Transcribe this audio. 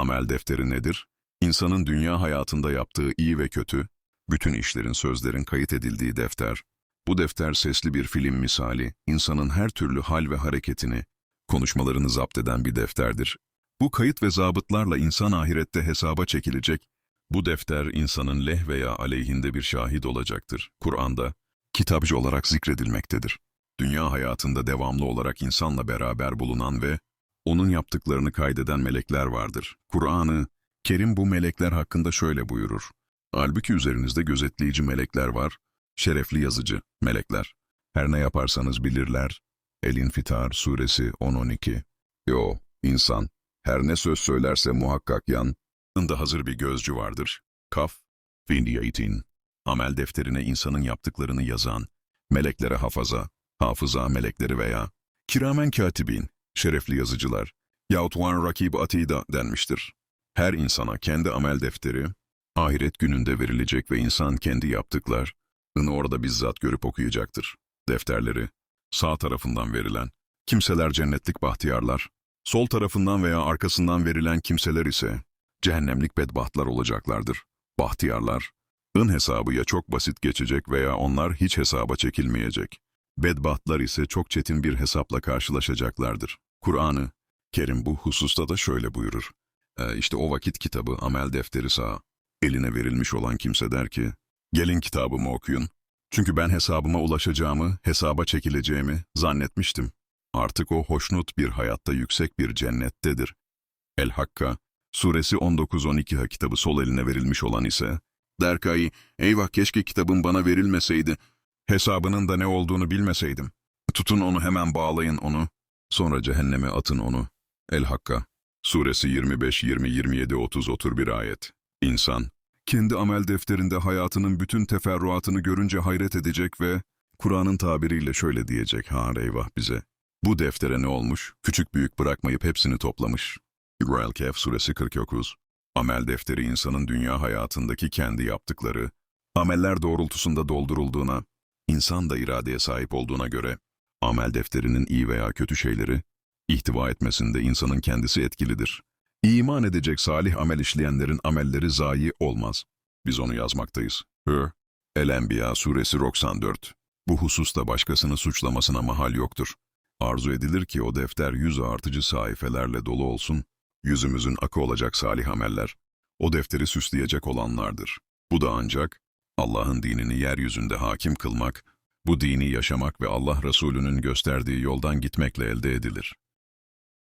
Amel defteri nedir? İnsanın dünya hayatında yaptığı iyi ve kötü, bütün işlerin, sözlerin kayıt edildiği defter. Bu defter sesli bir film misali, insanın her türlü hal ve hareketini, konuşmalarını zapt eden bir defterdir. Bu kayıt ve zabıtlarla insan ahirette hesaba çekilecek. Bu defter insanın leh veya aleyhinde bir şahit olacaktır. Kur'an'da kitapçı olarak zikredilmektedir. Dünya hayatında devamlı olarak insanla beraber bulunan ve onun yaptıklarını kaydeden melekler vardır. Kur'an-ı Kerim bu melekler hakkında şöyle buyurur. Halbuki üzerinizde gözetleyici melekler var, şerefli yazıcı melekler. Her ne yaparsanız bilirler. El-İnfitar suresi 10-12. Yo, insan, her ne söz söylerse muhakkak yan, da hazır bir gözcü vardır. Kaf, Vindiyatin. Amel defterine insanın yaptıklarını yazan, meleklere hafaza, hafıza melekleri veya kiramen katibin, şerefli yazıcılar, yahut van rakib atida denmiştir. Her insana kendi amel defteri, ahiret gününde verilecek ve insan kendi yaptıklarını orada bizzat görüp okuyacaktır. Defterleri, sağ tarafından verilen, kimseler cennetlik bahtiyarlar, sol tarafından veya arkasından verilen kimseler ise cehennemlik bedbahtlar olacaklardır. Bahtiyarlar, ın hesabı ya çok basit geçecek veya onlar hiç hesaba çekilmeyecek. Bedbahtlar ise çok çetin bir hesapla karşılaşacaklardır. Kur'an-ı Kerim bu hususta da şöyle buyurur. E, işte o vakit kitabı, amel defteri sağ, eline verilmiş olan kimse der ki, gelin kitabımı okuyun. Çünkü ben hesabıma ulaşacağımı, hesaba çekileceğimi zannetmiştim. Artık o hoşnut bir hayatta yüksek bir cennettedir. El-Hakka, suresi 19-12 ha kitabı sol eline verilmiş olan ise, der ki, eyvah keşke kitabım bana verilmeseydi, hesabının da ne olduğunu bilmeseydim. Tutun onu hemen bağlayın onu, sonra cehenneme atın onu. El-Hakka, suresi 25, 20, 27, 30, 31 ayet. İnsan, kendi amel defterinde hayatının bütün teferruatını görünce hayret edecek ve Kur'an'ın tabiriyle şöyle diyecek, ha eyvah bize. Bu deftere ne olmuş? Küçük büyük bırakmayıp hepsini toplamış. İbrahil Kehf suresi 49. Amel defteri insanın dünya hayatındaki kendi yaptıkları, ameller doğrultusunda doldurulduğuna, insan da iradeye sahip olduğuna göre, amel defterinin iyi veya kötü şeyleri, ihtiva etmesinde insanın kendisi etkilidir. İman edecek salih amel işleyenlerin amelleri zayi olmaz. Biz onu yazmaktayız. Hı. El-Enbiya suresi 94. Bu hususta başkasını suçlamasına mahal yoktur. Arzu edilir ki o defter yüz artıcı sayfelerle dolu olsun, yüzümüzün akı olacak salih ameller, o defteri süsleyecek olanlardır. Bu da ancak Allah'ın dinini yeryüzünde hakim kılmak, bu dini yaşamak ve Allah Resulü'nün gösterdiği yoldan gitmekle elde edilir.